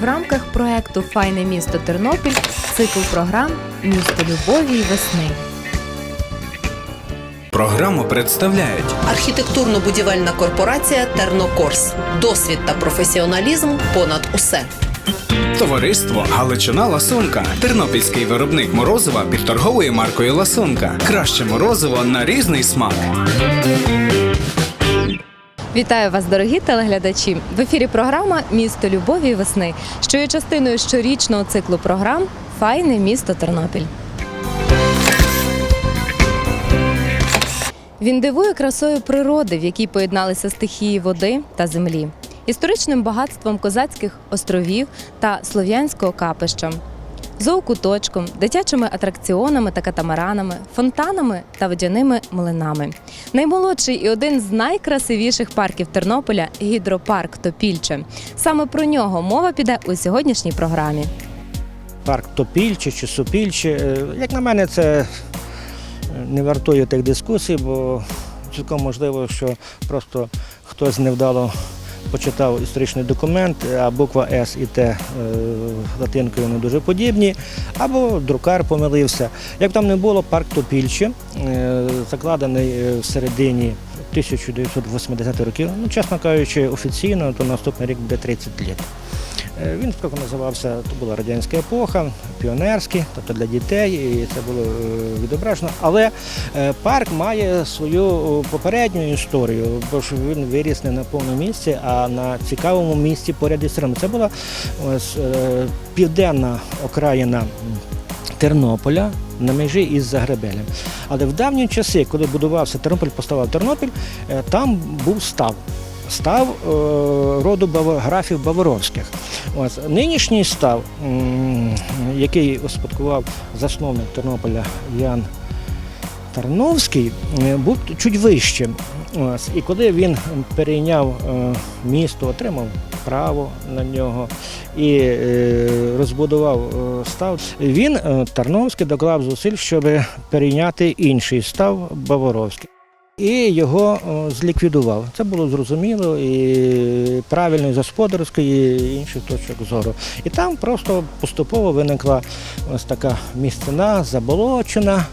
В рамках проекту Файне місто Тернопіль цикл програм Місто любові і весни. Програму представляють Архітектурно-будівельна корпорація Тернокорс. Досвід та професіоналізм понад усе. Товариство Галичина Ласунка, тернопільський виробник морозива під торговою маркою Ласунка. Краще морозиво на різний смак. Вітаю вас, дорогі телеглядачі! В ефірі програма Місто любові і весни, що є частиною щорічного циклу програм Файне місто Тернопіль. Він дивує красою природи, в якій поєдналися стихії води та землі, історичним багатством козацьких островів та слов'янського капища, зоокуточком, дитячими атракціонами та катамаранами, фонтанами та водяними млинами. Наймолодший і один з найкрасивіших парків Тернополя гідропарк Топільче. Саме про нього мова піде у сьогоднішній програмі. парк Топільче чи Сопільче. Е, Як на мене, це е, не вартує тих дискусій, бо цілком можливо, що просто хтось невдало почитав історичний документ, а буква С і Т е, латинкою не дуже подібні, або друкар помилився. Як там не було, парк Топільче, е, закладений е, в середині 1980 років, ну, чесно кажучи, офіційно, то наступний рік буде 30 років. Е, Він спочатку називався, то була радянська епоха, піонерський, тобто для дітей, і це було е, відображено. Але е, парк має свою попередню історію, бо ж він виріс не на повному місці, а на цікавому місці поряд із Римом. Це була ось, південна окраїна. Тернополя на межі із Загребелем. Але в давні часи, коли будувався Тернопіль, поставав Тернопіль, там був став. Став е, роду графів Баворовських. Ось нинішній став, який успадкував засновник Тернополя Ян Тарновський, е, був чуть вищим. І коли він перейняв е, місто, отримав право на нього і розбудував став, він Тарновський доклав зусиль, щоб перейняти інший став Баворовський. І його зліквідував. Це було зрозуміло і правильно і з господарської, і інших точок зору. І там просто поступово виникла ось така місцина, заболочена.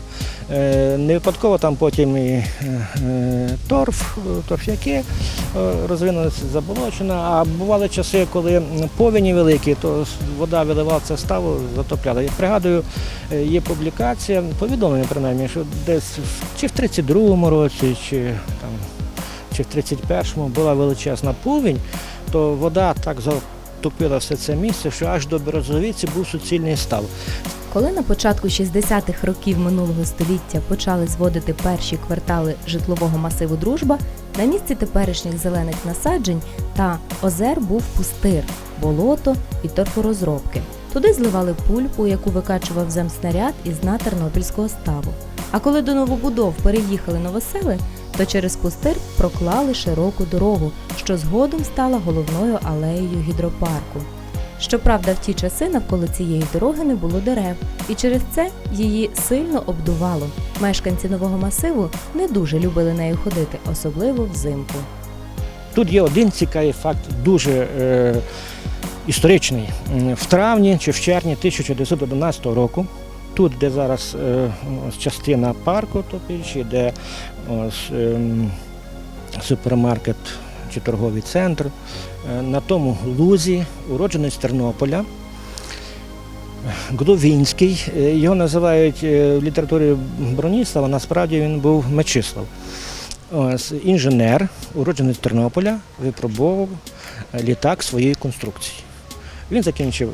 Е, Не випадково там потім і е, е, торф, торф'яки розвинулися заболочена. А бували часи, коли повені великі, то вода виливалася ставу, затопляла. Я пригадую, є публікація, повідомлення принаймні, що десь чи в 32-му році, чи там чи в 31-му була величезна повінь, то вода так затопила все це місце, що аж до Березовиці був суцільний став. Коли на початку 60-х років минулого століття почали зводити перші квартали житлового масиву Дружба, на місці теперішніх зелених насаджень та озер був пустир, болото і торфорозробки. Туди зливали пульпу, яку викачував земснаряд із дна Тернопільського ставу. А коли до новобудов переїхали новосели, то через пустир проклали широку дорогу, що згодом стала головною алеєю гідропарку. Щоправда, в ті часи навколо цієї дороги не було дерев, і через це її сильно обдувало. Мешканці нового масиву не дуже любили нею ходити, особливо взимку. Тут є один цікавий факт, дуже е, історичний. В травні чи в червні 1911 року, тут, де зараз е, частина парку Топільчі, де ем, супермаркет чи торговий центр, е, на тому лузі уродженець Тернополя. Гловінський, е, його називають е, в літературі Броніслава, насправді він був Мечислав. Ось, інженер, уродженець Тернополя, випробовував літак своєї конструкції. Він закінчив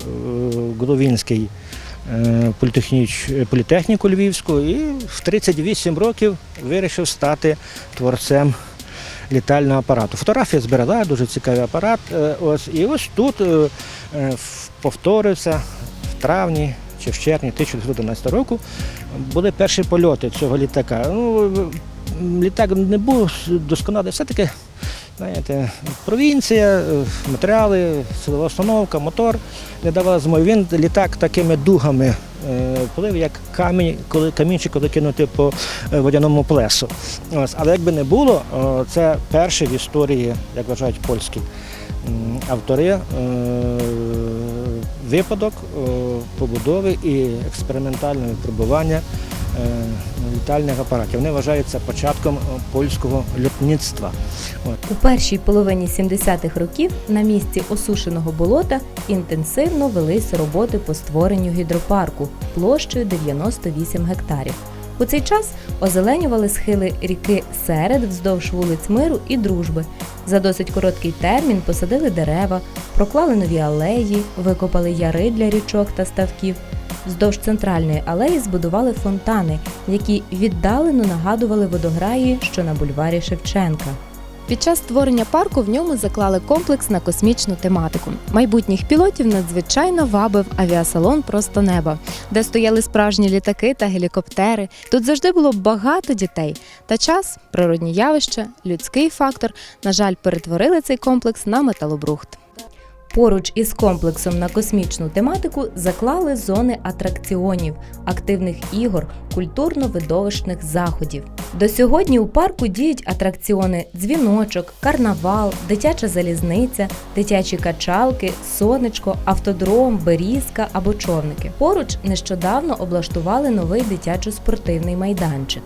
політехніч- політехніку Львівську і в 38 років вирішив стати творцем літального апарату. Фотографія збирала, дуже цікавий апарат. Е, Ось, і ось тут е, е, повторився в травні чи в червні 1911 року були перші польоти цього літака. Ну, літак не був досконалий, все-таки, знаєте, провінція, матеріали, силова установка, мотор не давали змоги. Він літак такими дугами плив як камінь, коли камінчик, коли кинути по е, водяному плесу. Ось, але якби не було, це перший в історії, як вважають польські автори, е, випадок побудови і експериментального випробування е, літальних апаратів. Вони вважаються початком польського льотництва. От. У першій половині 70-х років на місці осушеного болота інтенсивно велись роботи по створенню гідропарку площею 98 гектарів. У цей час озеленювали схили ріки Серед вздовж вулиць Миру і Дружби. За досить короткий термін посадили дерева, проклали нові алеї, викопали яри для річок та ставків. Вздовж центральної алеї збудували фонтани, які віддалено нагадували водограї, що на бульварі Шевченка. Під час створення парку в ньому заклали комплекс на космічну тематику. Майбутніх пілотів надзвичайно вабив авіасалон Просто неба, де стояли справжні літаки та гелікоптери. Тут завжди було багато дітей. Та час, природні явища, людський фактор, на жаль, перетворили цей комплекс на металобрухт. Поруч із комплексом на космічну тематику заклали зони атракціонів, активних ігор, культурно-видовищних заходів. До сьогодні у парку діють атракціони дзвіночок, карнавал, дитяча залізниця, дитячі качалки, сонечко, автодром, берізка або човники. Поруч нещодавно облаштували новий дитячо-спортивний майданчик.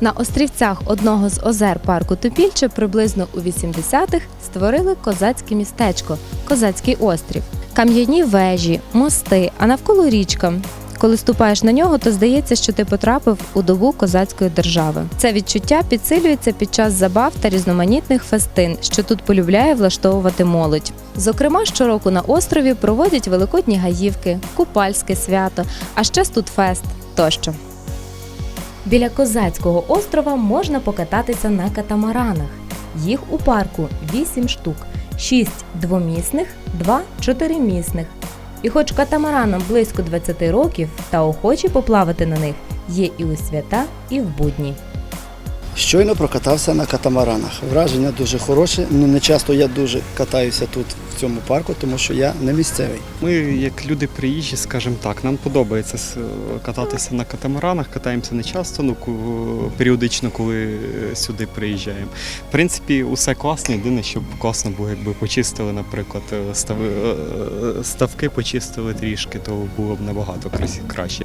На острівцях одного з озер парку Топільче приблизно у 80-х створили козацьке містечко Козацький острів. Кам'яні вежі, мости, а навколо річка. Коли ступаєш на нього, то здається, що ти потрапив у добу козацької держави. Це відчуття підсилюється під час забав та різноманітних фестин, що тут полюбляє влаштовувати молодь. Зокрема, щороку на острові проводять великодні гаївки, купальське свято, а ще студфест тощо. Біля козацького острова можна покататися на катамаранах. Їх у парку 8 штук, 6 двомісних, 2 чотиримісних. І хоч катамаранам близько 20 років, та охочі поплавати на них є і у свята, і в будні. Щойно прокатався на катамаранах. Враження дуже хороше. Ну не часто я дуже катаюся тут в цьому парку, тому що я не місцевий. Ми, як люди приїжджі, скажімо так, нам подобається кататися на катамаранах, катаємося не часто, ну періодично, коли е, сюди приїжджаємо. В принципі, усе класно. Єдине, щоб класно було, якби почистили, наприклад, е, стави, е, е, ставки почистили трішки, то було б набагато краще.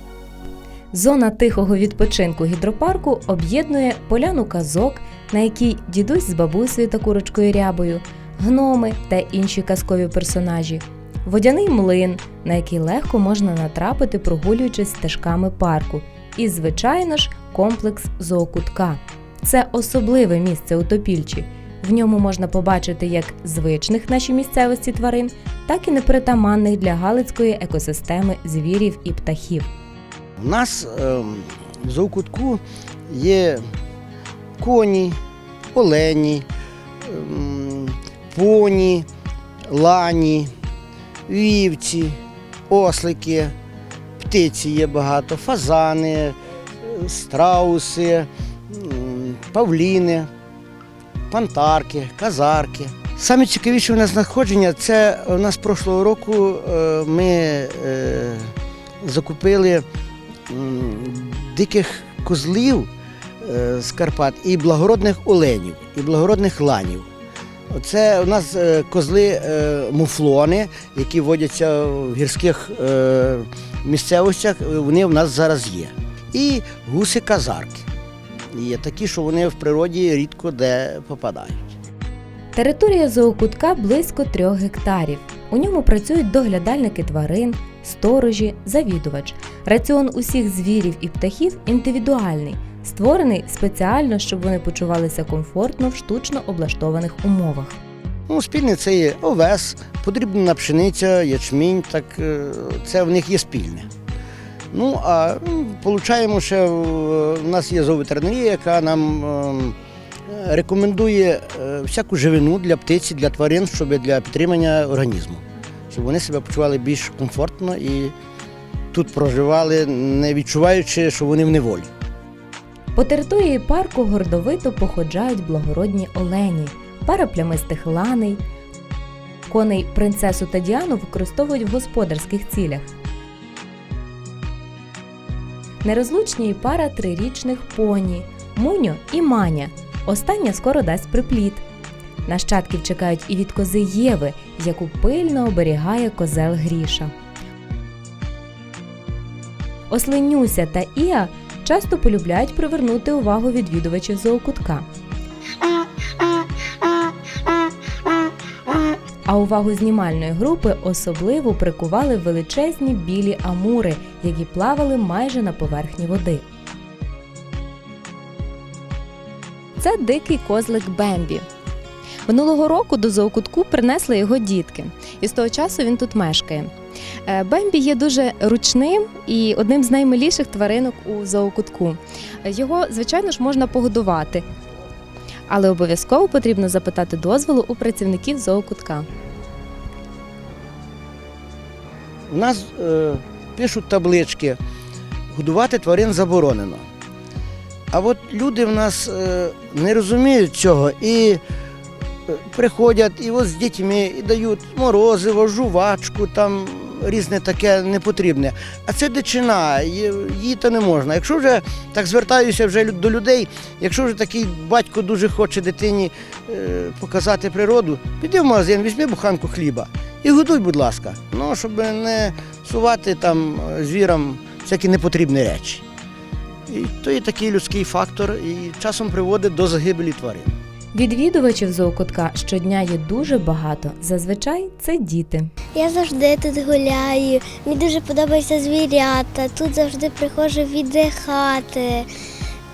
Зона тихого відпочинку гідропарку об'єднує поляну казок, на якій дідусь з бабусею та курочкою рябою, гноми та інші казкові персонажі, водяний млин, на який легко можна натрапити, прогулюючись стежками парку, і, звичайно ж, комплекс зоокутка. Це особливе місце у Топільчі. В ньому можна побачити як звичних нашій місцевості тварин, так і непритаманних для галицької екосистеми звірів і птахів. У нас ем, в зоокутку є коні, олені, ем, поні, лані, вівці, ослики, птиці є багато, фазани, е, страуси, павліни, пантарки, казарки. Саме цікавіше у нас знаходження це у нас прошлого року е, ми е, закупили диких козлів е, з Карпат і благородних оленів, і благородних ланів. Це у нас е, козли е, муфлони, які водяться в гірських місцевостях, вони в нас зараз є. І гуси казарки. Є такі, що вони в природі рідко де попадають. Територія зоокутка близько трьох гектарів. У ньому працюють доглядальники тварин, сторожі, завідувач. Раціон усіх звірів і птахів індивідуальний, створений спеціально, щоб вони почувалися комфортно в штучно облаштованих умовах. Ну, спільне це є овес, подрібнена пшениця, ячмінь, так е, це в них є спільне. Ну, а получаємо ще, е, у нас є зооветеринарія, яка нам ем, е, рекомендує всяку живину для птиці, для тварин, щоб для підтримання організму, щоб вони себе почували більш комфортно і тут проживали, не відчуваючи, що вони в неволі. По території парку гордовито походжають благородні олені, пара плямистих ланей, Коней принцесу та Діану використовують в господарських цілях. Нерозлучні і пара трирічних поні Муньо і Маня. Остання скоро дасть приплід. Нащадків чекають і від кози Єви, яку пильно оберігає козел Гріша. Осленюся та Іа часто полюбляють привернути увагу відвідувачів зоокутка. А увагу знімальної групи особливо прикували величезні білі амури, які плавали майже на поверхні води. Це дикий козлик Бембі. Минулого року до зоокутку принесли його дітки, і з того часу він тут мешкає. Е, Бембі є дуже ручним і одним з наймиліших тваринок у зоокутку. Його, звичайно ж, можна погодувати, але обов'язково потрібно запитати дозволу у працівників зоокутка. У нас е, пишуть таблички, годувати тварин заборонено. А от люди в нас е, не розуміють цього і приходять і от з дітьми і дають морозиво, жувачку, там різне таке непотрібне. А це дичина, її то не можна. Якщо вже так звертаюся вже до людей, якщо вже такий батько дуже хоче дитині е, показати природу, піди в магазин, візьми буханку хліба і годуй, будь ласка. Ну, щоб не сувати там е, звірам всякі непотрібні речі. І то є такий людський фактор і часом приводить до загибелі тварин. Відвідувачів зоокутка щодня є дуже багато. Зазвичай це діти. Я завжди тут гуляю. Мені дуже подобаються звірята. Тут завжди приходжу віддихати.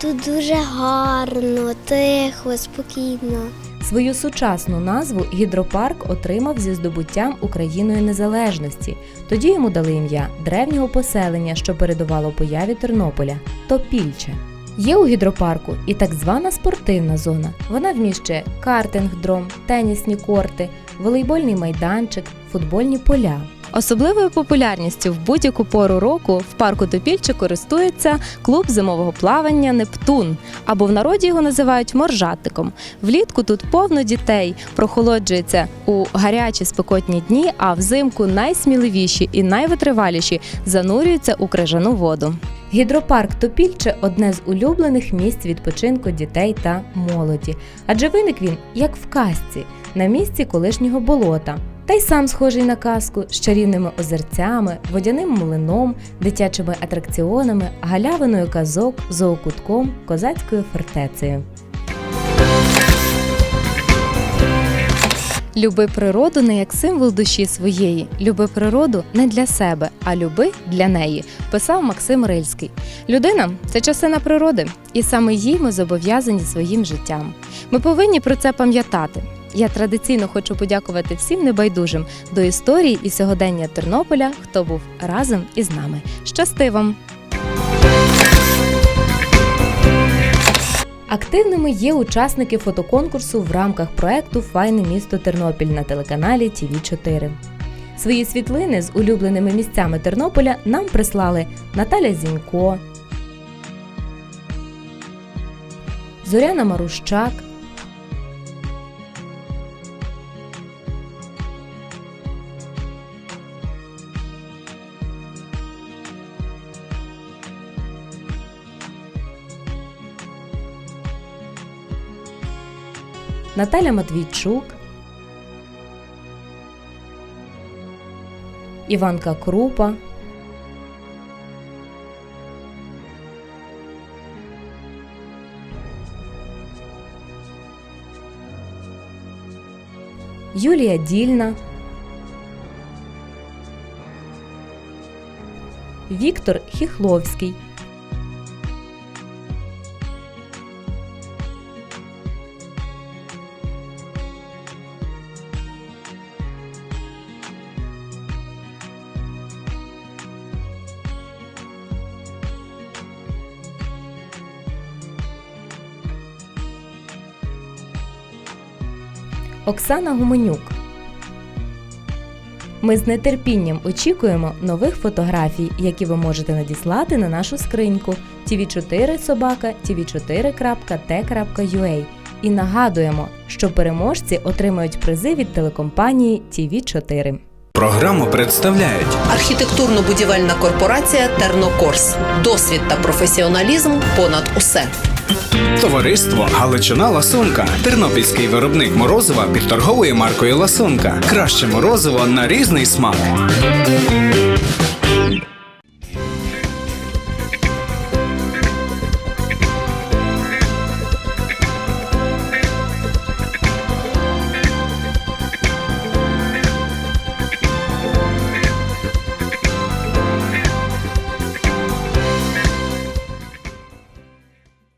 Тут дуже гарно, тихо, спокійно. Свою сучасну назву гідропарк отримав зі здобуттям Україною незалежності. Тоді йому дали ім'я древнього поселення, що передувало появі Тернополя Топільче. Є у гідропарку і так звана спортивна зона. Вона вміщує картинг-дром, тенісні корти, волейбольний майданчик, футбольні поля. Особливою популярністю в будь-яку пору року в парку Топільче користується клуб зимового плавання Нептун або в народі його називають моржатиком. Влітку тут повно дітей прохолоджується у гарячі спекотні дні, а взимку найсміливіші і найвитриваліші занурюються у крижану воду. Гідропарк Топільче одне з улюблених місць відпочинку дітей та молоді, адже виник він як в казці на місці колишнього болота. Та й сам схожий на казку з чарівними озерцями, водяним млином, дитячими атракціонами, галявиною казок, зоокутком, козацькою фортецею. Люби природу не як символ душі своєї. Люби природу не для себе, а люби для неї, писав Максим Рильський. Людина це частина природи, і саме їй ми зобов'язані своїм життям. Ми повинні про це пам'ятати. Я традиційно хочу подякувати всім небайдужим до історії і сьогодення Тернополя, хто був разом із нами. Щасти вам! Активними є учасники фотоконкурсу в рамках проекту Файне місто Тернопіль на телеканалі тв 4 Свої світлини з улюбленими місцями Тернополя нам прислали Наталя Зінько, Зоряна Марущак, Наталя Матвійчук, Іванка Крупа, Юлія Дільна, Віктор Хіхловський. Оксана Гуменюк. Ми з нетерпінням очікуємо нових фотографій, які ви можете надіслати на нашу скриньку tv4 собака tv4.t.ua І нагадуємо, що переможці отримають призи від телекомпанії tv 4 Програму представляють Архітектурно-будівельна корпорація Тернокорс. Досвід та професіоналізм понад усе. Товариство Галичина Ласунка. Тернопільський виробник морозива під торговою маркою Ласунка. Краще морозиво на різний смак.